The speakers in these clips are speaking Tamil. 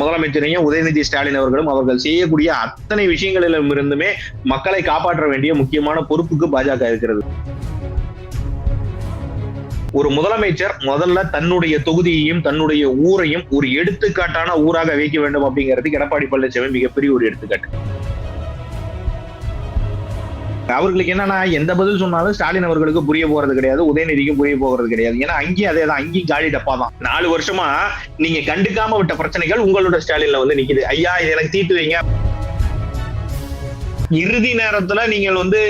முதலமைச்சரையும் உதயநிதி ஸ்டாலின் அவர்களும் அவர்கள் செய்யக்கூடிய அத்தனை விஷயங்களிலும் இருந்துமே மக்களை காப்பாற்ற வேண்டிய முக்கியமான பொறுப்புக்கு பாஜக இருக்கிறது. ஒரு முதலமைச்சர் முதல்ல தன்னுடைய தொகுதியையும் தன்னுடைய ஊரையும் ஒரு எடுத்துக்காட்டான ஊராக வைக்க வேண்டும் அப்படிங்கிறதுக்கு எடப்பாடி பழனிசாமி மிகப்பெரிய ஒரு எடுத்துக்காட்டு. அவர்களுக்கு என்னன்னா எந்த பதில் சொன்னாலும் ஸ்டாலின் அவர்களுக்கு புரிய போறது கிடையாது உதயநிதிக்கும் புரிய போகிறது கிடையாது. ஏன்னா அங்கேயும் அதே தான் அங்கேயும் காலி டப்பா தான் நாலு வருஷமா நீங்க கண்டுக்காம விட்ட பிரச்சனைகள் உங்களோட ஸ்டாலின்ல வந்து நிக்குது. ஐயா இது எனக்கு தீர்த்து வைங்க. இறுதி நேரத்துல நீங்கள் வந்து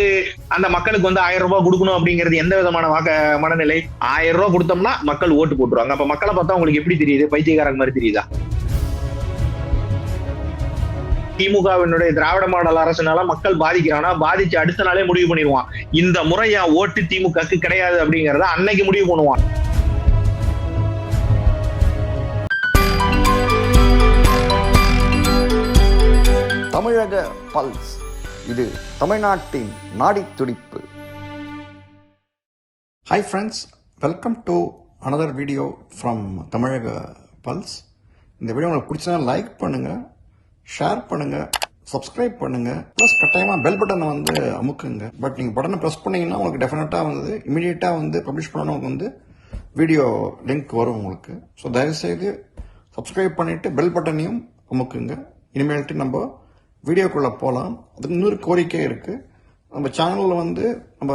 அந்த மக்களுக்கு வந்து ஆயிரம் ரூபாய் கொடுக்கணும் அப்படிங்கிறது எந்த விதமான வாக்க மனநிலை? ஆயிரம் ரூபாய் கொடுத்தோம்னா மக்கள் ஓட்டு போட்டுருவாங்க. அப்ப மக்களை பார்த்தா உங்களுக்கு எப்படி தெரியுது? பைத்தியக்காரங்க மாதிரி தெரியுதா? திமுகவினுடைய திராவிட மாடல் அரசுனால மக்கள் பாதிக்கிறானா பாதிச்சு அடுத்த நாளே முடிவு பண்ணிடுவான். இந்த முறை என் ஓட்டு திமுகக்கு கிடையாது அப்படிங்கறத அன்னைக்கு முடிவு பண்ணுவான். தமிழக பல்ஸ். இது தமிழ்நாட்டின் நாடித் துடிப்பு hi friends welcome to another video from Tamilaga pulse. இந்த வீடியோ உங்களுக்கு பிடிச்சா லைக் பண்ணுங்கள் ஷேர் பண்ணுங்கள் சப்ஸ்கிரைப் பண்ணுங்கள் ப்ளஸ் கட்டாயமாக பெல் பட்டனை வந்து அமுக்குங்க. பட் நீங்கள் பட்டனை ப்ரெஸ் பண்ணீங்கன்னா உங்களுக்கு டெஃபினட்டாக வந்து இமீடியட்டாக வந்து பப்ளிஷ் பண்ணணும் வந்து வீடியோ லிங்க் வரும் உங்களுக்கு. ஸோ தயவுசெய்து சப்ஸ்கிரைப் பண்ணிவிட்டு பெல் பட்டனையும் அமுக்குங்க. இனிமேல்ட்டு நம்ம வீடியோக்குள்ளே போகலாம் அதுக்கு இன்னொரு கோரிக்கை இருக்குது நம்ம சேனலில் வந்து நம்ம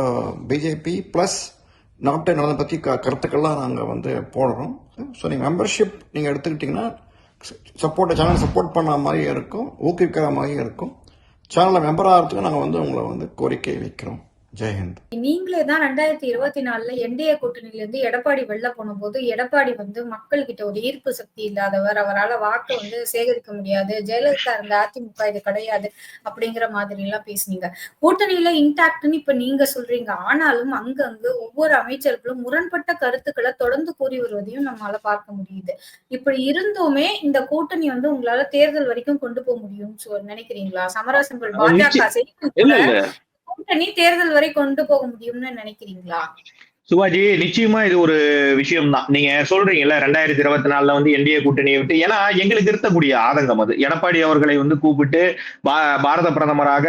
பிஜேபி ப்ளஸ் நாட்டை நலனை பற்றி க கருத்துக்கள்லாம் நாங்கள் வந்து போடுறோம். ஸோ நீங்கள் மெம்பர்ஷிப் நீங்கள் எடுத்துக்கிட்டிங்கன்னா சப்போர்ட் சேனல் சப்போர்ட் பண்ண மாதிரியும் இருக்கும் ஊக்குவிக்கிற மாதிரியும் இருக்கும். சேனலில் மெம்பர் ஆகிறதுக்கு நாங்கள் வந்து உங்களை வந்து கோரிக்கை வைக்கிறோம். ஜெயஹிந்த் நீங்களே தான் ரெண்டாயிரத்தி இருபத்தி நாலுல என்டிஏ கூட்டணியில இருந்து எடப்பாடி வெளில போன போது எடப்பாடி வந்து மக்கள் கிட்ட ஒரு ஈர்ப்பு சக்தி இல்லாதவர் அவரால் வாக்கு வந்து சேகரிக்க முடியாது ஜெயலலிதா இருந்த அதிமுக இது கிடையாது அப்படிங்கிற மாதிரி எல்லாம் பேசுனீங்க. கூட்டணியில இன்டாக்ட்னு இப்ப நீங்க சொல்றீங்க. ஆனாலும் அங்கங்க ஒவ்வொரு அமைச்சர்களும் முரண்பட்ட கருத்துக்களை தொடர்ந்து கூறி வருவதையும் நம்மளால பார்க்க முடியுது. இப்படி இருந்துமே இந்த கூட்டணி வந்து உங்களால தேர்தல் வரைக்கும் கொண்டு போக முடியும்னு நினைக்கிறீங்களா? சமரசங்கள் பாஜக கூட்டணி தேர்தல் வரை கொண்டு போக முடியும்னு நினைக்கிறீங்களா? சிவாஜி நிச்சயமா இது ஒரு விஷயம் தான் நீங்க சொல்றீங்கல்ல ரெண்டாயிரத்தி இருபத்தி நாலுல வந்து என்டிஏ கூட்டணியை விட்டு ஏன்னா எங்களுக்கு இருக்கக்கூடிய ஆதங்கம் அது. எடப்பாடி அவர்களை வந்து கூப்பிட்டு பா- பாரத பிரதமராக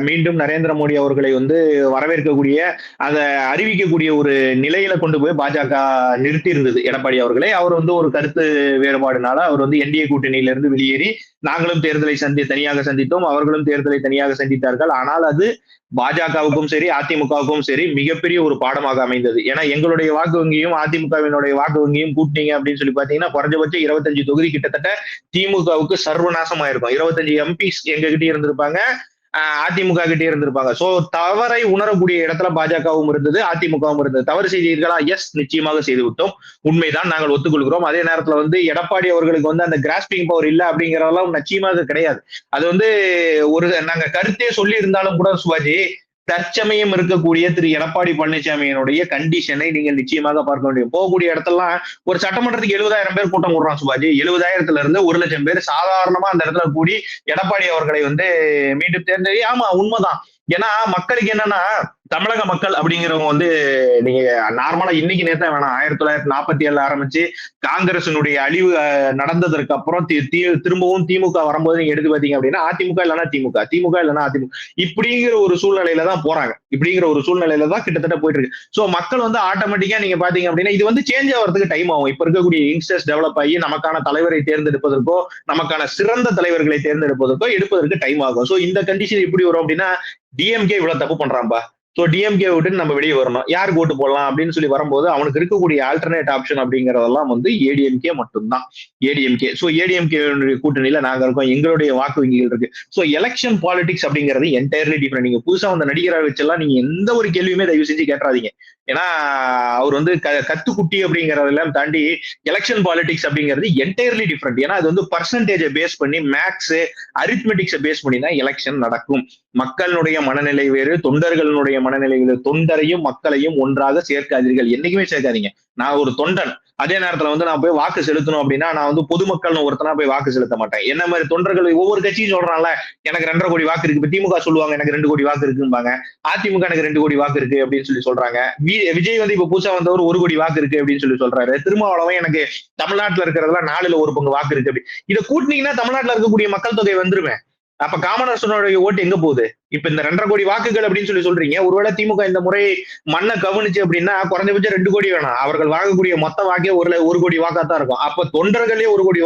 மீண்டும் நரேந்திர மோடி அவர்களை வந்து வரவேற்கக்கூடிய அதை அறிவிக்கக்கூடிய ஒரு நிலையில கொண்டு போய் பாஜக நிறுத்தி இருந்தது எடப்பாடி அவர்களை. அவர் வந்து ஒரு கருத்து வேறுபாடுனால அவர் வந்து என்டிஏ கூட்டணியிலிருந்து வெளியேறி நாங்களும் தேர்தலை சந்தி தனியாக சந்தித்தோம் அவர்களும் தேர்தலை தனியாக சந்தித்தார்கள். ஆனால் அது பாஜகவுக்கும் சரி அதிமுகவுக்கும் சரி மிகப்பெரிய ஒரு பாடமாக அமைந்தது. ஏன்னா எங்களுடைய வாக்கு வங்கியும் அதிமுகவினுடைய வாக்கு வங்கியும் கூட்டினீங்க அப்படின்னு சொல்லி பாத்தீங்கன்னா குறைஞ்சபட்சம் இருபத்தஞ்சு தொகுதி கிட்டத்தட்ட திமுகவுக்கு சர்வநாசமா இருக்கும் இருபத்தஞ்சு எம்பிஸ் எங்க கிட்டே இருந்திருப்பாங்க அதிமுக கிட்டே இருந்திருப்பாங்க. சோ தவறை உணரக்கூடிய இடத்துல பாஜகவும் இருந்தது அதிமுகவும் இருந்தது. தவறு செய்தீர்களா? எஸ் நிச்சயமாக செய்து விட்டோம் உண்மைதான் நாங்கள் ஒத்துக்கொள்கிறோம். அதே நேரத்துல வந்து எடப்பாடி அவர்களுக்கு வந்து அந்த கிராஸ்பிங் பவர் இல்ல அப்படிங்கறதெல்லாம் நிச்சயமாக கிடையாது. அது வந்து ஒரு நாங்க கருத்தே சொல்லி இருந்தாலும் கூட சுபாஜி தற்சமயம் இருக்கக்கூடிய திரு எடப்பாடி பழனிசாமியினுடைய கண்டிஷனை நீங்கள் நிச்சயமாக பார்க்க முடியும். போகக்கூடிய இடத்தெல்லாம் ஒரு சட்டமன்றத்துக்கு எழுபதாயிரம் பேர் கூட்டம் கூடுறான் சுபாஜி. எழுபதாயிரத்துல இருந்து ஒரு லட்சம் பேர் சாதாரணமா அந்த இடத்துல கூடி எடப்பாடி அவர்களை வந்து மீண்டும் தேர்ந்தெடு ஆமா உண்மைதான். ஏன்னா மக்களுக்கு என்னன்னா தமிழக மக்கள் அப்படிங்கிறவங்க வந்து நீங்க நார்மலா இன்னைக்கு நேரத்தை வேணாம். ஆயிரத்தி தொள்ளாயிரத்தி நாற்பத்தி ஏழுல ஆரம்பிச்சு காங்கிரசினுடைய அழிவு நடந்ததற்கு அப்புறம் தி- தி- திரும்பவும் திமுக வரும்போது நீங்க எடுத்து பாத்தீங்க அப்படின்னா அதிமுக இல்லைன்னா திமுக திமுக இல்லைன்னா அதிமுக. இப்படிங்கிற ஒரு சூழ்நிலையில தான் போறாங்க. இப்படிங்கிற ஒரு சூழ்நிலையில தான் கிட்டத்தட்ட போயிட்டு இருக்கு. சோ மக்கள் வந்து ஆட்டோமேட்டிக்கா நீங்க பாத்தீங்க அப்படின்னா இது வந்து சேஞ்ச் ஆகிறதுக்கு டைம் ஆகும். இப்ப இருக்கக்கூடிய யங்ஸ்டர்ஸ் டெவலப் ஆகி நமக்கான தலைவரை தேர்ந்தெடுப்பதற்கோ நமக்கான சிறந்த தலைவர்களை தேர்ந்தெடுப்பதற்கோ எடுப்பதற்கு டைம் ஆகும். சோ இந்த கண்டிஷன் எப்படி வரும் அப்படின்னா டிஎம்கே இவ்வளவு தப்பு பண்றான்பா? ஸோ டிஎம்கே விட்டு நம்ம வெளியே வரணும். யாருக்கு ஓட்டு போடலாம் அப்படின்னு சொல்லி வரும்போது அவனுக்கு இருக்கக்கூடிய ஆல்டர்னேட் ஆப்ஷன் அப்படிங்கறதெல்லாம் வந்து ஏடிஎம்கே மட்டும்தான். ஏடிஎம்கே ஸோ ஏடிஎம்கே கூட்டணியில நாங்க இருக்கோம். எங்களுடைய வாக்கு வங்கிகள் இருக்கு. ஸோ எலெக்ஷன் பாலிடிக்ஸ் அப்படிங்கிறது என்டையர்லி டிஃப்ரெண்ட் நீங்க புதுசா வந்த நடிகரை வச்செல்லாம் நீங்க எந்த ஒரு கேள்வியுமே தயவு செஞ்சு கேட்டுறாதீங்க ஏன்னா அவர் வந்து க கத்துக்குட்டி அப்படிங்கறதெல்லாம் தாண்டி எலெக்ஷன் பாலிடிக்ஸ் அப்படிங்கிறது என்டையர்லி டிஃப்ரெண்ட் ஏன்னா அது வந்து பர்சன்டேஜை பேஸ் பண்ணி மேக்ஸ் அரித்மெட்டிக்ஸை பேஸ் பண்ணி தான் எலெக்ஷன் நடக்கும். மக்களுடைய மனநிலை வேறு தொண்டர்களுடைய மனநிலை வேறு தொண்டரையும் மக்களையும் ஒன்றாக சேர்க்காதீர்கள். என்னைக்குமே சேர்க்காதீங்க. நான் ஒரு தொண்டன். அதே நேரத்துல வந்து நான் போய் வாக்கு செலுத்தணும் அப்படின்னா நான் வந்து பொதுமக்கள்னு ஒருத்தனா போய் வாக்கு செலுத்த மாட்டேன். என்ன மாதிரி தொண்டர்கள் ஒவ்வொரு கட்சியும் சொல்றான்ல எனக்கு ரெண்டரை கோடி வாக்கு இருக்கு இப்ப திமுக சொல்லுவாங்க எனக்கு ரெண்டு கோடி வாக்கு இருக்கும்பாங்க. அதிமுக எனக்கு ரெண்டு கோடி வாக்கு இருக்கு அப்படின்னு சொல்லி சொல்றாங்க. வி- விஜய் வந்து இப்ப புதுசா வந்தவர் ஒரு கோடி வாக்கு இருக்கு அப்படின்னு சொல்லி சொல்றாரு. திருமாவளவன் எனக்கு தமிழ்நாட்டுல இருக்கிறதுல நாலுல ஒரு பங்கு வாக்கு இருக்கு அப்படி. இதை கூட்டினீங்கன்னா தமிழ்நாட்டுல இருக்கக்கூடிய மக்கள் தொகை வந்துருமே. அப்ப காமராசனுடைய ஓட்டு எங்க போகுது? இப்ப இந்த ரெண்டரை கோடி வாக்குகள் அப்படின்னு சொல்லி சொல்றீங்க. ஒருவேளை திமுக இந்த முறை மண்ணை கவனிச்சு அப்படின்னா குறைஞ்சபட்சம் ரெண்டு கோடி வேணாம். அவர்கள் வாங்கக்கூடிய மொத்த வாக்கே ஒரு ஒரு கோடி வாக்கா தான் இருக்கும். அப்ப தொண்டர்களே ஒரு கோடி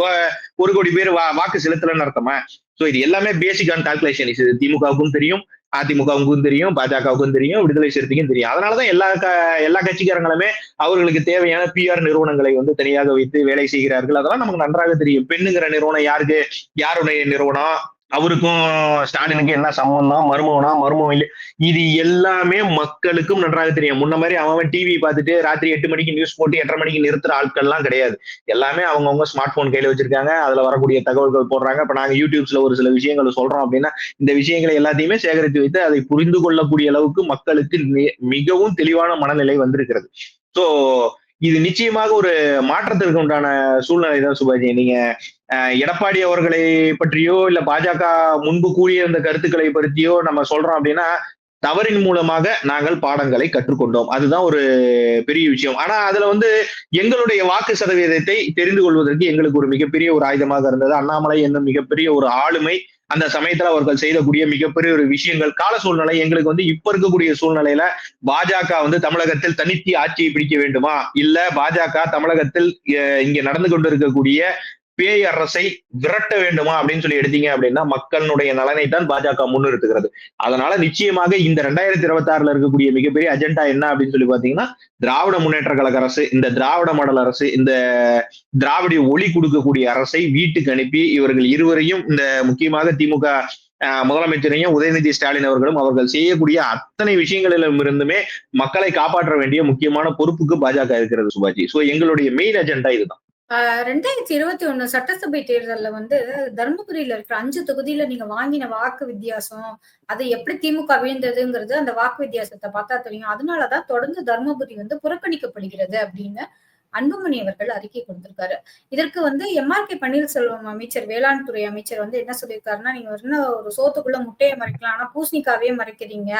ஒரு கோடி பேர் வா- வாக்கு செலுத்தலன்னு அர்த்தமா? சோ இது எல்லாமே பேசிக்கான கால்குலேஷன் இது திமுகவுக்கும் தெரியும் அதிமுகவுக்கும் தெரியும் பாஜகவுக்கும் தெரியும் விடுதலை சிறுத்தைக்கும் தெரியும். அதனாலதான் எல்லா க- எல்லா கட்சிக்காரங்களுமே அவர்களுக்கு தேவையான பிஆர் நிறுவனங்களை வந்து தனியாக வைத்து வேலை செய்கிறார்கள். அதெல்லாம் நமக்கு நன்றாக தெரியும். பெண்ணுங்கிற நிறுவனம் யாருக்கு? யாருடைய நிறுவனம்? அவருக்கும் ஸ்டாலினுக்கு என்ன சம்பந்தம்? மருமவனா மருமவன் இல்லை. இது எல்லாமே மக்களுக்கும் நன்றாக தெரியும். முன்ன மாதிரி அவன் டிவி பார்த்துட்டு ராத்திரி எட்டு மணிக்கு நியூஸ் போட்டு எட்டரை மணிக்கு நிறுத்துற ஆட்கள்லாம் கிடையாது. எல்லாமே அவங்கவுங்க ஸ்மார்ட் போன் கையில வச்சிருக்காங்க. அதுல வரக்கூடிய தகவல்கள் போடுறாங்க. இப்ப நாங்க யூடியூப்ஸ்ல ஒரு சில விஷயங்களை சொல்றோம் அப்படின்னா இந்த விஷயங்களை எல்லாத்தையுமே சேகரித்து வைத்து அதை புரிந்து கொள்ளக்கூடிய அளவுக்கு மக்களுக்கு மிகவும் தெளிவான மனநிலை வந்திருக்கிறது. ஸோ இது நிச்சயமாக ஒரு மாற்றத்திற்கு உண்டான சூழ்நிலை தான் சுபாஜி நீங்க எடப்பாடி அவர்களை பற்றியோ இல்ல பாஜக முன்பு கூறியிருந்த கருத்துக்களை பற்றியோ நம்ம சொல்றோம் அப்படின்னா தவறின் மூலமாக நாங்கள் பாடங்களை கற்றுக்கொண்டோம். அதுதான் ஒரு பெரிய விஷயம். ஆனா அதுல வந்து எங்களுடைய வாக்கு சதவீதத்தை தெரிந்து கொள்வதற்கு எங்களுக்கு ஒரு மிகப்பெரிய ஒரு ஆயுதமாக இருந்தது. அண்ணாமலை என்னும் மிகப்பெரிய ஒரு ஆளுமை அந்த சமயத்துல அவர்கள் செய்யக்கூடிய மிகப்பெரிய ஒரு விஷயங்கள். கால சூழ்நிலை எங்களுக்கு வந்து இப்ப இருக்கக்கூடிய சூழ்நிலையில பாஜக வந்து தமிழகத்தில் தனித்து ஆட்சியை பிடிக்க வேண்டுமா? இல்ல பாஜக தமிழகத்தில் இங்க நடந்து கொண்டு இருக்கக்கூடிய பேய் அரசை விரட்ட வேண்டுமா அப்படின்னு சொல்லி எடுத்தீங்க அப்படின்னா மக்களுடைய நலனை தான் பாஜக முன்னிறுத்துகிறது. அதனால நிச்சயமாக இந்த ரெண்டாயிரத்தி இருபத்தி ஆறுல இருக்கக்கூடிய மிகப்பெரிய அஜெண்டா என்ன அப்படின்னு சொல்லி பாத்தீங்கன்னா திராவிட முன்னேற்ற கழக அரசு இந்த திராவிட மாடல் அரசு இந்த திராவிட ஒளி கொடுக்கக்கூடிய அரசை வீட்டுக்கு அனுப்பி இவர்கள் இருவரையும் இந்த முக்கியமாக திமுக முதலமைச்சரையும் உதயநிதி ஸ்டாலின் அவர்களும் அவர்கள் செய்யக்கூடிய அத்தனை விஷயங்களிலும் இருந்துமே மக்களை காப்பாற்ற வேண்டிய முக்கியமான பொறுப்புக்கு பாஜக இருக்கிறது சுபாஜி. சோ எங்களுடைய மெயின் அஜெண்டா இதுதான். ரெண்டாயிரத்தி இருபத்தி ஒண்ணு சட்டசபை தேர்தலில் வந்து தருமபுரியில இருக்கிற அஞ்சு தொகுதியில நீங்க வாங்கின வாக்கு வித்தியாசம் அது எப்படி திமுக விழுந்ததுங்கிறது அந்த வாக்கு வித்தியாசத்தை பார்த்தா தெரியும். அதனாலதான் தொடர்ந்து தருமபுரி வந்து புறக்கணிக்கப்படுகிறது அப்படின்னு அன்புமணி அவர்கள் அறிக்கை கொடுத்திருக்காரு. இதற்கு வந்து எம்ஆர் கே பன்னீர்செல்வம் அமைச்சர் வேளாண் துறை அமைச்சர் வந்து என்ன சொல்லியிருக்காருன்னா நீங்க என்ன ஒரு சோத்துக்குள்ள முட்டையை மறைக்கலாம். ஆனா பூசணிக்காவே மறைக்கிறீங்க.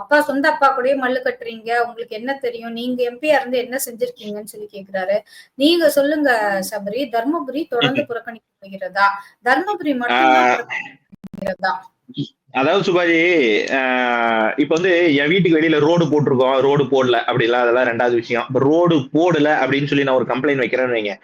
அப்பா சொந்த அப்பா கூடயே மல்லு கட்டுறீங்க. உங்களுக்கு என்ன தெரியும்? நீங்க எம்பியா இருந்து என்ன செஞ்சிருக்கீங்கன்னு சொல்லி கேக்குறாரு. நீங்க சொல்லுங்க சபரி. தர்மபுரி தொடர்ந்து புறக்கணிக்கப்படுகிறதா தர்மபுரி மட்டும்தான் அதாவது சுபாஜி ஆஹ் இப்ப வந்து என் வீட்டுக்கு வெளியில ரோடு போட்டிருக்கோம் ரோடு போடல அப்படிலாம் அதெல்லாம் ரெண்டாவது விஷயம். இப்போ ரோடு போடல அப்படின்னு சொல்லி நான் ஒரு கம்ப்ளைண்ட் வைக்கிறேன்னு வைங்க.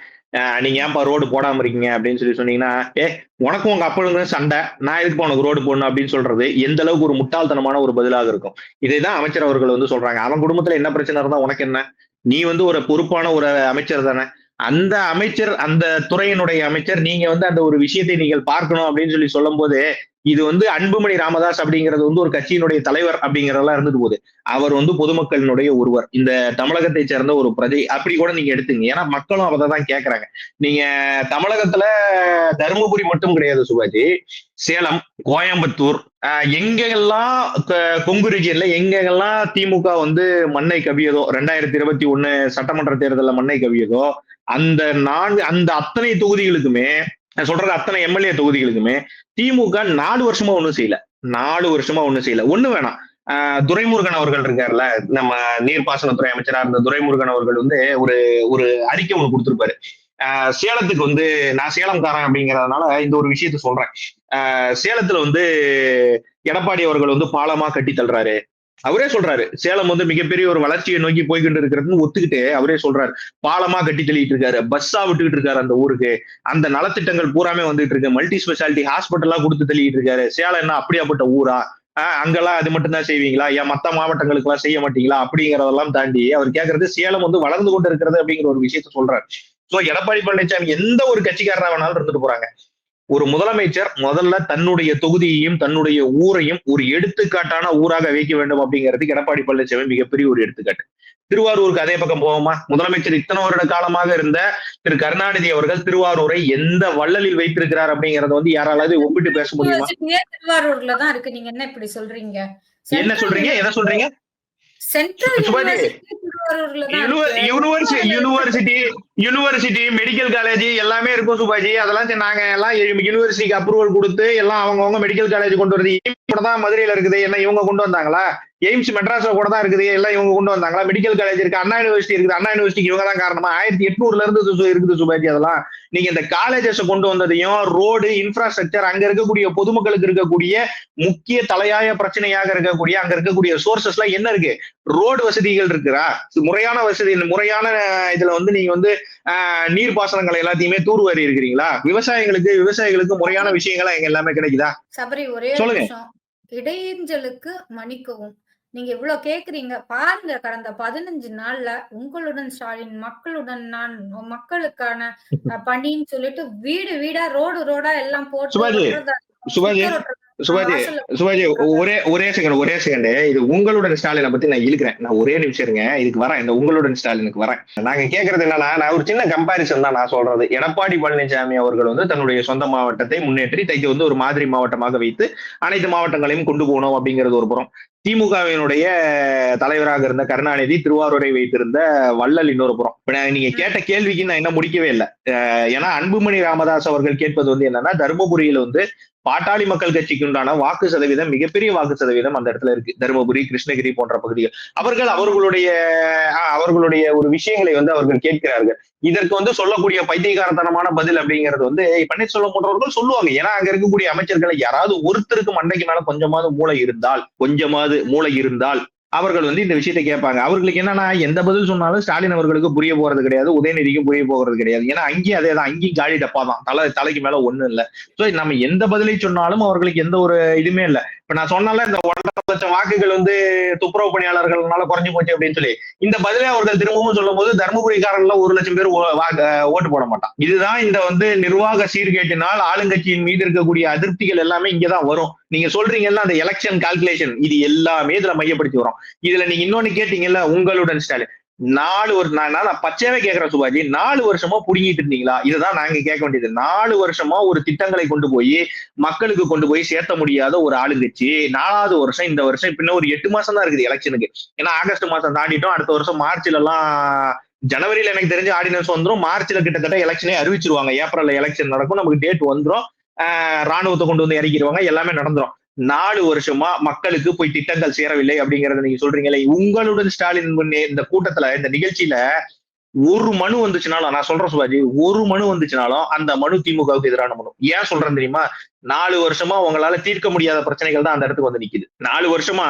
நீங்க ஏன்பா ரோடு போடாம இருக்கீங்க அப்படின்னு சொல்லி சொன்னீங்கன்னா ஏ உனக்கும் உங்க அப்பளுங்க சண்டை. நான் எதுக்கு உனக்கு ரோடு போடணும்? அப்படின்னு சொல்றது எந்த அளவுக்கு ஒரு முட்டாள்தனமான ஒரு பதிலாக இருக்கும். இதைதான் அமைச்சர் அவர்கள் வந்து சொல்றாங்க. அவன் குடும்பத்துல என்ன பிரச்சனை இருந்தா உனக்கு என்ன? நீ வந்து ஒரு பொறுப்பான ஒரு அமைச்சர் தானே. அந்த அமைச்சர் அந்த துறையினுடைய அமைச்சர் நீங்க வந்து அந்த ஒரு விஷயத்தை நீங்கள் பார்க்கணும் அப்படின்னு சொல்லி சொல்லும் போது இது வந்து அன்புமணி ராமதாஸ் அப்படிங்கிறது வந்து ஒரு கட்சியினுடைய தலைவர் அப்படிங்கறதெல்லாம் இருந்துட்டு போகுது. அவர் வந்து பொதுமக்களினுடைய ஒருவர். இந்த தமிழகத்தை சேர்ந்த ஒரு பிரஜை அப்படி கூட நீங்க எடுத்துங்க. ஏன்னா மக்களும் அவரை தான் கேட்கறாங்க நீங்க தமிழகத்துல தருமபுரி மட்டும் கிடையாது சுபாஜி சேலம் கோயம்புத்தூர் எங்கெல்லாம் கொங்கு ரீஜியன்ல எங்கெல்லாம் திமுக வந்து மண்ணை கவியதோ ரெண்டாயிரத்தி இருபத்தி ஒண்ணு சட்டமன்ற தேர்தலில் மண்ணை கவியதோ அந்த நான்கு அந்த அத்தனை தொகுதிகளுக்குமே நான் சொல்றது அத்தனை எம்எல்ஏ தொகுதிகளுக்குமே திமுக நாலு வருஷமா ஒன்றும் செய்யல. நாலு வருஷமா ஒன்றும் செய்யல. ஒண்ணு வேணாம். துரைமுருகன் அவர்கள் இருக்காருல்ல நம்ம நீர்ப்பாசனத்துறை அமைச்சரா இருந்த துரைமுருகன் அவர்கள் வந்து ஒரு ஒரு அறிக்கை ஒன்று கொடுத்திருப்பாரு. சேலத்துக்கு வந்து நான் சேலம்காரன் அப்படிங்கிறதுனால இந்த ஒரு விஷயத்த சொல்றேன். சேலத்துல வந்து எடப்பாடி அவர்கள் வந்து பாலமா கட்டி தள்ளுறாரு. அவரே சொல்றாரு. சேலம் வந்து மிகப்பெரிய ஒரு வளர்ச்சியை நோக்கி போய்கிட்டு இருக்கிறதுன்னு ஒத்துக்கிட்டு அவரே சொல்றாரு. பாலமா கட்டி தள்ளிட்டு இருக்காரு. பஸ்ஸா விட்டுக்கிட்டு இருக்காரு அந்த ஊருக்கு. அந்த நலத்திட்டங்கள் பூராமே வந்துட்டு இருக்கு. மல்டி ஸ்பெஷாலிட்டி ஹாஸ்பிட்டலா கொடுத்து தள்ளிட்டு இருக்காரு. சேலம் என்ன அப்படியாப்பட்ட ஊரா? ஆஹ் அங்கெல்லாம் அது மட்டும் தான் செய்வீங்களா? ஏன் மத்த மாவட்டங்களுக்கு எல்லாம் செய்ய மாட்டீங்களா? அப்படிங்கறதெல்லாம் தாண்டி அவர் கேக்குறது சேலம் வந்து வளர்ந்து கொண்டு இருக்கிறது அப்படிங்கிற ஒரு விஷயத்த சொல்றாரு. சோ எடப்பாடி பழனிசாமி எந்த ஒரு கட்சிக்காரனா வேணாலும் இருந்துட்டு போறாங்க. ஒரு முதலமைச்சர் முதல்ல தன்னுடைய தொகுதியையும் தன்னுடைய ஊரையும் ஒரு எடுத்துக்காட்டான ஊராக வைக்க வேண்டும் அப்படிங்கிறதுக்கு எடப்பாடி பழனிசாமி மிகப்பெரிய ஒரு எடுத்துக்காட்டு. திருவாரூருக்கு அதே பக்கம் போவோமா? முதலமைச்சர் இத்தனை வருட காலமாக இருந்த திரு கருணாநிதி அவர்கள் திருவாரூரை எந்த வள்ளலில் வைத்திருக்கிறார் அப்படிங்கறத வந்து யாராலாவது ஒப்பிட்டு பேச முடியுமா? திருவாரூர்ல தான் இருக்கு. நீங்க என்ன இப்படி சொல்றீங்க? என்ன சொல்றீங்க? எதை சொல்றீங்க? Central. University university university medical college எல்லாமே இருக்கும் சுபாஜி. அதெல்லாம் நாங்க எல்லாம் யூனிவர்சிட்டிக்கு அப்ரூவல் கொடுத்து எல்லாம் அவங்கவங்க மெடிக்கல் காலேஜ் கொண்டு வருது கூட தான் மதுரையில இருக்குது. என்ன இவங்க கொண்டு வந்தாங்களா? எய்ம்ஸ் மெட்ராஸ்ல கூட தான் இருக்குது. எல்லாம் இவங்க கொண்டு வந்தாங்களா? மெடிக்கல் காலேஜ் இருக்கு அண்ணா யூனிவர்சிட்டி இருக்குது. அண்ணா யூனிவர்சிட்டிக்கு இவங்க தான் காரணமா? ஆயிரத்தி எட்நூறுல இருந்து இருக்குது சுபாஜி அதெல்லாம். நீங்க இந்த காலேஜஸ் கொண்டு வந்ததையும் ரோடு இன்ஃப்ராஸ்ட்ரக்சர் அங்க இருக்கக்கூடிய பொதுமக்களுக்கு இருக்கக்கூடிய முக்கிய தலையாய பிரச்சனையாக இருக்கக்கூடிய அங்க இருக்கக்கூடிய சோர்சஸ் எல்லாம் என்ன இருக்கு? ரோடு வசதிகள் இருக்குதா? முறையான வசதி முறையான இதுல வந்து நீங்க வந்து ஆஹ், நீர்ப்பாசனங்களை எல்லாத்தையுமே தூர்வாரி இருக்கிறீங்களா? விவசாயிகளுக்கு விவசாயிகளுக்கு முறையான விஷயங்கள் எங்க எல்லாமே கிடைக்குதா? சபரி ஒரே ஒரு சொல்லுங்க. இடையஞ்சலுக்கு மன்னிக்கவும். நீங்க இவ்வளவு கேக்குறீங்க. பாருங்க கடந்த பதினஞ்சு நாள்ல உங்களுடன் ஸ்டாலின் மக்களுடன் நான் மக்களுக்கான பணின்னு சொல்லிட்டு வீடு வீடா ரோடு ரோடா எல்லாம் போட்டு சுபாஜி, சுபாஜி சுபாஜி ஒரே ஒரே செகண்ட் ஒரே செகண்ட் இது உங்களுடன் ஸ்டாலினை பத்தி நான் இழுக்கிறேன். நான் ஒரே நிமிஷம் இருங்க. இதுக்கு வரேன். இந்த உங்களுடன் ஸ்டாலினுக்கு வரேன். நாங்க கேக்குறது என்னன்னா நான் ஒரு சின்ன கம்பாரிசன் தான் நான் சொல்றது. எடப்பாடி பழனிசாமி அவர்கள் வந்து தன்னுடைய சொந்த மாவட்டத்தை முன்னேற்றி தைக்கு வந்து ஒரு மாதிரி மாவட்டமாக வைத்து அனைத்து மாவட்டங்களையும் கொண்டு போகணும் அப்படிங்கிறது ஒரு புறம். திமுகவினுடைய தலைவராக இருந்த கருணாநிதி திருவாரூரை வைத்திருந்த வள்ளல் இன்னொரு புறம். இப்ப நீங்க கேட்ட கேள்விக்கு நான் என்ன முடிக்கவே இல்லை. ஏன்னா அன்புமணி ராமதாஸ் அவர்கள் கேட்பது வந்து என்னன்னா தருமபுரியில வந்து பாட்டாளி மக்கள் கட்சிக்கு உண்டான வாக்கு சதவீதம் மிகப்பெரிய வாக்கு சதவீதம் அந்த இடத்துல இருக்கு. தருமபுரி கிருஷ்ணகிரி போன்ற பகுதிகள். அவர்கள் அவர்களுடைய அவர்களுடைய ஒரு விஷயங்களை வந்து அவர்கள் கேட்கிறார்கள். இதற்கு வந்து சொல்லக்கூடிய பைத்தியகாரத்தனமான பதில் அப்படிங்கிறது வந்து பன்னீர்செல்வம் போன்றவர்கள் சொல்லுவாங்க. ஏன்னா அங்க இருக்கக்கூடிய அமைச்சர்களை யாராவது ஒருத்தருக்கு மண்டைக்கு மேல கொஞ்சமாவது மூளை இருந்தால் கொஞ்சமாவது மூளை இருந்தால் அவர்கள் வந்து இந்த விஷயத்தை கேட்பாங்க. அவர்களுக்கு என்னன்னா எந்த பதில் சொன்னாலும் ஸ்டாலின் அவர்களுக்கு புரிய போறது கிடையாது உதயநிதிக்கும் புரிய போகிறது கிடையாது. ஏன்னா அங்கேயும் அதே தான் அங்கேயும் காலி டப்பா தான் தலை தலைக்கு மேல ஒண்ணும் இல்லை. ஸோ நம்ம எந்த பதிலை சொன்னாலும் அவர்களுக்கு எந்த ஒரு இதுவுமே இல்லை. இப்ப நான் சொன்னால இந்த ஒன்றரை லட்சம் வாக்குகள் வந்து துப்புரவு பணியாளர்கள்னால குறைஞ்சு போச்சு அப்படின்னு சொல்லி. இந்த பதிலை அவர்கள் திரும்பவும் சொல்லும் போது தருமபுரிக்காரன்ல ஒரு லட்சம் பேர் ஓ- வா- ஓட்டு போட மாட்டான். இதுதான் இந்த வந்து நிர்வாக சீர்கேட்டினால் ஆளுங்கட்சியின் மீது இருக்கக்கூடிய அதிருப்திகள் எல்லாமே இங்கதான் வரும். நீங்க சொல்றீங்கல்ல அந்த எலெக்ஷன் கால்குலேஷன் இது எல்லாமே இதுல மையப்படுத்தி வரும். இதுல நீங்க இன்னொன்னு கேட்டீங்கல்ல உங்களுடன் ஸ்டாலின் நாலு வருஷம் நான் நான் பச்சையாவே கேக்குறேன் சுபாஜி. நாலு வருஷமா புடுங்கிட்டு இருந்தீங்களா? இதுதான் நாங்க கேட்க வேண்டியது. நாலு வருஷமா ஒரு திட்டங்களை கொண்டு போய் மக்களுக்கு கொண்டு போய் சேர்த்த முடியாத ஒரு ஆளுங்கட்சி. நாலாவது வருஷம் இந்த வருஷம் இப்ப இன்னும் ஒரு எட்டு மாசம் தான் இருக்குது எலெக்ஷனுக்கு. ஏன்னா ஆகஸ்ட் மாசம் தாண்டிட்டோம். அடுத்த வருஷம் மார்ச்ல எல்லாம் ஜனவரியில எனக்கு தெரிஞ்ச ஆர்டினன்ஸ் வந்துடும் மார்ச்ல கிட்டத்தட்ட எலெக்ஷனே அறிவிச்சிருவாங்க. ஏப்ரல்ல எலெக்ஷன் நடக்கும். நமக்கு டேட் வந்துரும். ராணுவத்தை கொண்டு வந்து இறக்கிடுவாங்க. எல்லாமே நடந்துரும். நாலு வருஷமா மக்களுக்கு போய் திட்டங்கள் சேரவில்லை அப்படிங்கறத நீங்க சொல்றீங்களே. உங்களுடன் ஸ்டாலின் முன்னே- இந்த கூட்டத்துல இந்த நிகழ்ச்சியில ஒரு மனு வந்துச்சுனாலும் நான் சொல்றேன் சிவாஜி ஒரு மனு வந்துச்சுனாலும் அந்த மனு திமுகவுக்கு எதிரான மனு. ஏன் சொல்றேன் தெரியுமா? நாலு வருஷமா உங்களால தீர்க்க முடியாத பிரச்சனைகள் தான் அந்த இடத்துக்கு வந்து நிக்குது. நாலு வருஷமா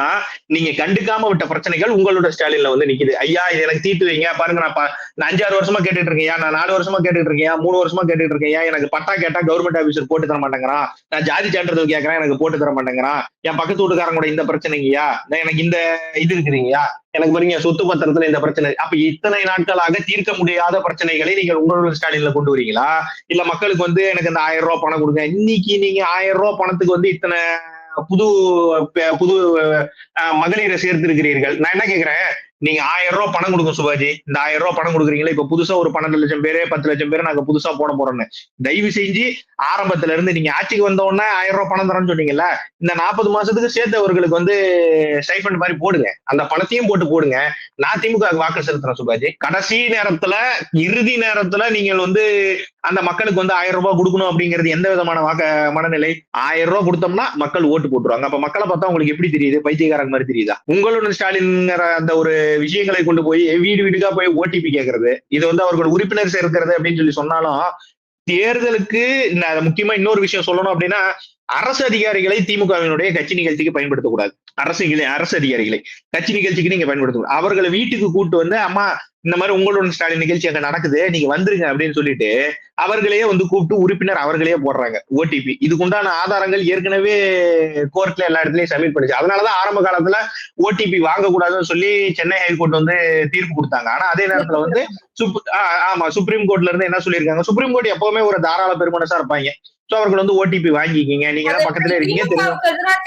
நீங்க கண்டுக்காம விட்ட பிரச்சனைகள் உங்களோட ஸ்டாலின்ல வந்து நிக்குது. ஐயா இது எனக்கு தீர்த்து வைங்க பாருங்க நான் நான் அஞ்சாறு வருஷமா கேட்டுட்டு இருக்கேன். நான் நாலு வருஷமா கேட்டுட்டு இருக்கேன். மூணு வருஷமா கேட்டுட்டு இருக்கேன். எனக்கு பட்டா கேட்டா கவர்மெண்ட் ஆபீசர் போட்டு தர மாட்டேங்கிறான். நான் ஜாதி சான்றிதழ் கேட்கறேன் எனக்கு போட்டு தர மாட்டேங்கிறான். என் பக்கத்து வீட்டுக்காரங்க கூட இந்த பிரச்சனைங்கய்யா எனக்கு இந்த இது இருக்குதுங்கய்யா எனக்கு பாருங்க சொத்து பத்திரத்துல இந்த பிரச்சனை. அப்ப இத்தனை நாட்களாக தீர்க்க முடியாத பிரச்சனைகளை நீங்கள் உங்களோட ஸ்டாலின்ல கொண்டு வரீங்களா? இல்ல மக்களுக்கு வந்து எனக்கு இந்த ஆயிரம் ரூபாய் பணம் கொடுங்க. இன்னைக்கு நீங்க ஆயிரம் ரூபாய் பணத்துக்கு வந்து இத்தனை புது புது மகளிரை சேர்த்திருக்கிறீர்கள். நான் என்ன கேக்குறேன்? நீங்க ஆயிரம் ரூபாய் பணம் கொடுங்க சுபாஜி. இந்த ஆயிரம் ரூபாய் பணம் கொடுக்குறீங்களா இப்ப புதுசா ஒரு பன்னெண்டு லட்சம் பேரு பத்து லட்சம் பேரு நாங்க புதுசா போட போறோம்னு. தயவு செஞ்சு ஆரம்பத்துல இருந்து நீங்க ஆட்சிக்கு வந்த உடனே ஆயிரம் ரூபாய் பணம் தரேன்னு சொன்னீங்கல்ல இந்த நாற்பது மாசத்துக்கு சேர்த்து அவர்களுக்கு வந்து ஸ்டைஃபண்ட் மாதிரி போடுங்க. அந்த பணத்தையும் போட்டு போடுங்க. நான் திமுக வாக்கு செலுத்துறேன் சுபாஜி. கடைசி நேரத்துல இறுதி நேரத்துல நீங்கள் வந்து அந்த மக்களுக்கு வந்து ஆயிரம் ரூபாய் கொடுக்கணும் அப்படிங்கிறது எந்த விதமான வாக்க மனநிலை? ஆயிரம் ரூபாய் கொடுத்தோம்னா மக்கள் ஓட்டு போட்டுருவாங்க. அப்ப மக்களை பார்த்தா உங்களுக்கு எப்படி தெரியுது? பைத்தியக்காரங்க மாதிரி தெரியுதா? உங்களுடைய ஸ்டாலின்ங்கிற அந்த ஒரு விஷயங்களை கொண்டு போய் வீடு வீடுக்கா போய் ஓடிபி கேட்கறது இது வந்து அவர்களோட உறுப்பினர் சேர்க்கிறது அப்படின்னு சொல்லி சொன்னாலும் தேர்தலுக்கு முக்கியமா இன்னொரு விஷயம் சொல்லணும் அப்படின்னா அரசு அதிகாரிகளை திமுகவினுடைய கட்சி நிகழ்ச்சிக்கு பயன்படுத்தக்கூடாது. அரசு அரசு அதிகாரிகளை. கட்சி நிகழ்ச்சிக்கு நீங்க பயன்படுத்தக்கூடாது. அவர்களை வீட்டுக்கு கூட்டு வந்து அம்மா இந்த மாதிரி உங்களுடன் ஸ்டாலின் நிகழ்ச்சி அங்க நடக்குது நீங்க வந்துருங்க அப்படின்னு சொல்லிட்டு அவர்களையே வந்து கூப்பிட்டு உறுப்பினர் அவர்களையே போடுறாங்க ஓடிபி இதுக்கு உண்டான ஆதாரங்கள் ஏற்கனவே கோர்ட்ல எல்லா இடத்துலயும் சப்மிட் பண்ணுச்சு. அதனாலதான் ஆரம்ப காலத்துல ஓடிபி வாங்கக்கூடாதுன்னு சொல்லி சென்னை ஹைகோர்ட் வந்து தீர்ப்பு கொடுத்தாங்க. ஆனா அதே நேரத்துல வந்து சுப் ஆ, ஆமா சுப்ரீம் கோர்ட்ல இருந்து என்ன சொல்லியிருக்காங்க? சுப்ரீம் கோர்ட் எப்பவுமே ஒரு தாராள பெருமனசா இருப்பாங்க. சோ அவர்கள் வந்து ஓடிபி வாங்கிக்கிங்க. நீங்க தான் பக்கத்துல இருக்கீங்க தெரியும்.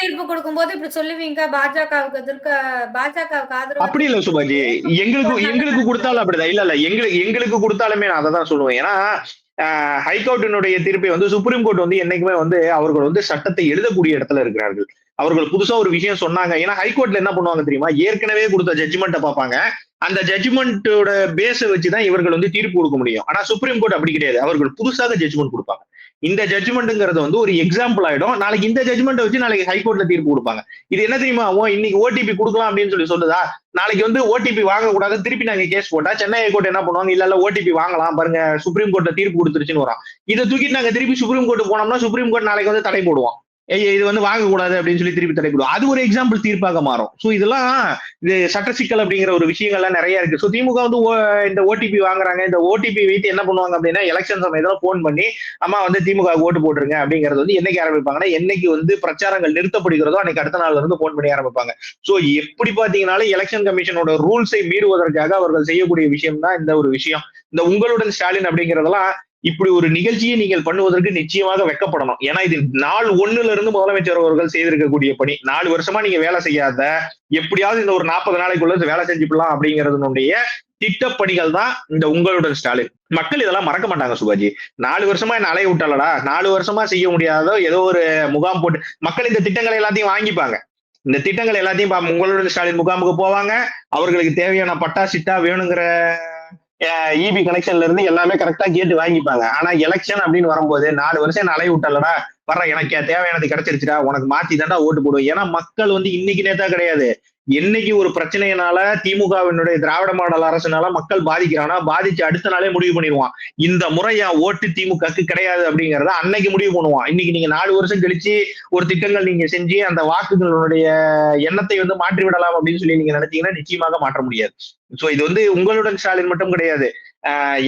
தீர்ப்பு கொடுக்கும்போது இப்படி சொல்லுவீங்க பாஜகவுக்கு எதிர்க்க பாஜகவுக்கு ஆதரவா அப்படி இல்ல சுபாஜி. எங்களுக்கு எங்களுக்கு கொடுத்தாலும் அப்படிதான். இல்ல இல்ல எங்களுக்கு எங்களுக்கு கொடுத்தாலுமே நான் அதை தான் சொல்லுவேன். ஏன்னா ஹைகோர்ட்டினுடைய தீர்ப்பை வந்து சுப்ரீம் கோர்ட் வந்து என்னைக்குமே வந்து அவர்கள் வந்து சட்டத்தை எழுதக்கூடிய இடத்துல இருக்கிறார்கள். அவர்கள் புதுசா ஒரு விஷயம் சொன்னாங்க. ஏன்னா ஹைகோர்ட்ல என்ன பண்ணுவாங்க தெரியுமா? ஏற்கனவே கொடுத்த ஜட்ஜ்மெண்ட்டை பார்ப்பாங்க. அந்த ஜட்ஜ்மெண்ட்டோட பேஸை வச்சுதான் இவர்கள் வந்து தீர்ப்பு கொடுக்க முடியும். ஆனா சுப்ரீம் கோர்ட் அப்படி கிடையாது. அவர்கள் புதுசாக ஜட்ஜ்மெண்ட் கொடுப்பாங்க. இந்த ஜட்ஜ்மெண்ட்ங்கிறது வந்து ஒரு எக்ஸாம்பிள் ஆயிடும். நாளைக்கு இந்த ஜட்ஜ்மெண்ட்டை வச்சு நாளைக்கு ஹைகோர்ட்ல தீர்ப்பு கொடுப்பாங்க. இது என்ன தெரியுமா ஓ இன்னைக்கு ஓடிபி கொடுக்கலாம் அப்படின்னு சொல்லி சொல்லுதா? நாளைக்கு வந்து ஓடிபி வாங்கக்கூடாது திருப்பி நாங்க கேஸ் போட்டா சென்னை ஹைகோர்ட் என்ன பண்ணுவாங்க? இல்ல இல்ல ஓடிபி வாங்கலாம் பாருங்க சுப்ரீம் கோர்ட்ல தீர்ப்பு கொடுத்துருச்சுன்னு வரும் இதை தூக்கிட்டு நாங்க திருப்பி சுப்ரீம் கோர்ட் போனோம்னா சுப்ரீம் கோர்ட் நாளைக்கு வந்து தடை போடுவோம் இது வந்து வாங்கக்கூடாது அப்படின்னு சொல்லி திருப்பி தடை அது ஒரு எக்ஸாம்பிள் தீர்ப்பாக மாறும். ஸோ இதெல்லாம் இது சட்ட சிக்கல் அப்படிங்கிற ஒரு விஷயங்கள்லாம் நிறைய இருக்கு. ஸோ திமுக வந்து ஓ- இந்த ஓடிபி வாங்குறாங்க. இந்த ஓடிபி வைத்து என்ன பண்ணுவாங்க அப்படின்னா எலெக்ஷன் சமயத்தில் ஃபோன் பண்ணி அம்மா வந்து திமுக ஓட்டு போட்டுருங்க. அப்படிங்கறது வந்து என்னைக்கு ஆரம்பிப்பாங்கன்னா என்னைக்கு வந்து பிரச்சாரங்கள் நிறுத்தப்படுகிறதோ அன்னைக்கு அடுத்த நாள்ல இருந்து ஃபோன் பண்ணி ஆரம்பிப்பாங்க. ஸோ எப்படி பார்த்தீங்கன்னாலும் எலெக்ஷன் கமிஷனோட ரூல்ஸை மீறுவதற்காக அவர்கள் செய்யக்கூடிய விஷயம் தான் இந்த ஒரு விஷயம். இந்த உங்களுடன் ஸ்டாலின் அப்படிங்கிறதெல்லாம் இப்படி ஒரு நிகழ்ச்சியை நீங்கள் பண்ணுவதற்கு நிச்சயமாக வெக்கப்படணும். ஏன்னா இது நாள் ஒண்ணுல இருந்து முதலமைச்சர் அவர்கள் செய்திருக்கக்கூடிய பணி நாலு வருஷமா நீங்க வேலை செய்யாத எப்படியாவது இந்த ஒரு நாற்பது நாளைக்குள்ள வேலை செஞ்சுக்கலாம் அப்படிங்கறதுனுடைய திட்டப்பணிகள் தான் இந்த உங்களுடன் ஸ்டாலின். மக்கள் இதெல்லாம் மறக்க மாட்டாங்க சுபாஜி. நாலு வருஷமா என்ன அலைய விட்டாலடா நாலு வருஷமா செய்ய முடியாத ஏதோ ஒரு முகாம் போட்டு மக்கள் இந்த திட்டங்களை எல்லாத்தையும் வாங்கிப்பாங்க. இந்த திட்டங்கள் எல்லாத்தையும் உங்களுடன் ஸ்டாலின் முகாமுக்கு போவாங்க. அவர்களுக்கு தேவையான பட்டா சிட்டா வேணுங்கிற இபி கனெக்ஷன்ல இருந்து எல்லாமே கரெக்டா கேட்டு வாங்கிப்பாங்க. ஆனா எலெக்ஷன் அப்படின்னு வரும்போது நாலு வருஷம் நான் அலைய விட்டலடா வர்ற எனக்கு தேவையானது கிடைச்சிருச்சுடா. உனக்கு மாத்தி தாண்டா ஓட்டு போடுவோம் ஏன்னா மக்கள் வந்து இன்னைக்கு நேத்தா கிடையாது. என்னைக்கு ஒரு பிரச்சனையினால திமுகவினுடைய திராவிட மாடல் அரசுனால மக்கள் பாதிக்கிறானா பாதிச்சு அடுத்த நாளே முடிவு பண்ணிடுவான். இந்த முறை என் ஓட்டு திமுகக்கு கிடையாது அப்படிங்கறத அன்னைக்கு முடிவு பண்ணுவான். இன்னைக்கு நீங்க நாலு வருஷம் கழிச்சு ஒரு திட்டங்கள் நீங்க செஞ்சு அந்த வாக்குகளுடைய எண்ணத்தை வந்து மாற்றி விடலாம் அப்படின்னு சொல்லி நீங்க நினைச்சீங்கன்னா நிச்சயமாக மாற்ற முடியாது. சோ இது வந்து உங்களுடன் ஸ்டாலின் மட்டும் கிடையாது.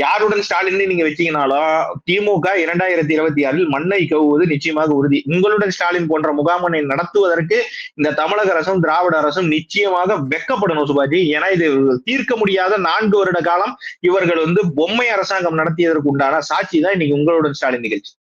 யாருடன் ஸ்டாலின் நீங்க வச்சீங்கனாலும் திமுக இரண்டாயிரத்தி இருபத்தி ஆறில் மண்ணை கவுவது நிச்சயமாக உறுதி. உங்களுடன் ஸ்டாலின் போன்ற முகாமனை நடத்துவதற்கு இந்த தமிழக அரசும் திராவிட அரசும் நிச்சயமாக வெக்கப்படணும் சுபாஜி. ஏன்னா இது தீர்க்க முடியாத நான்கு வருட காலம் இவர்கள் வந்து பொம்மை அரசாங்கம் நடத்தியதற்கு உண்டான சாட்சி தான் இன்னைக்கு உங்களுடன் ஸ்டாலின் நிகழ்ச்சி.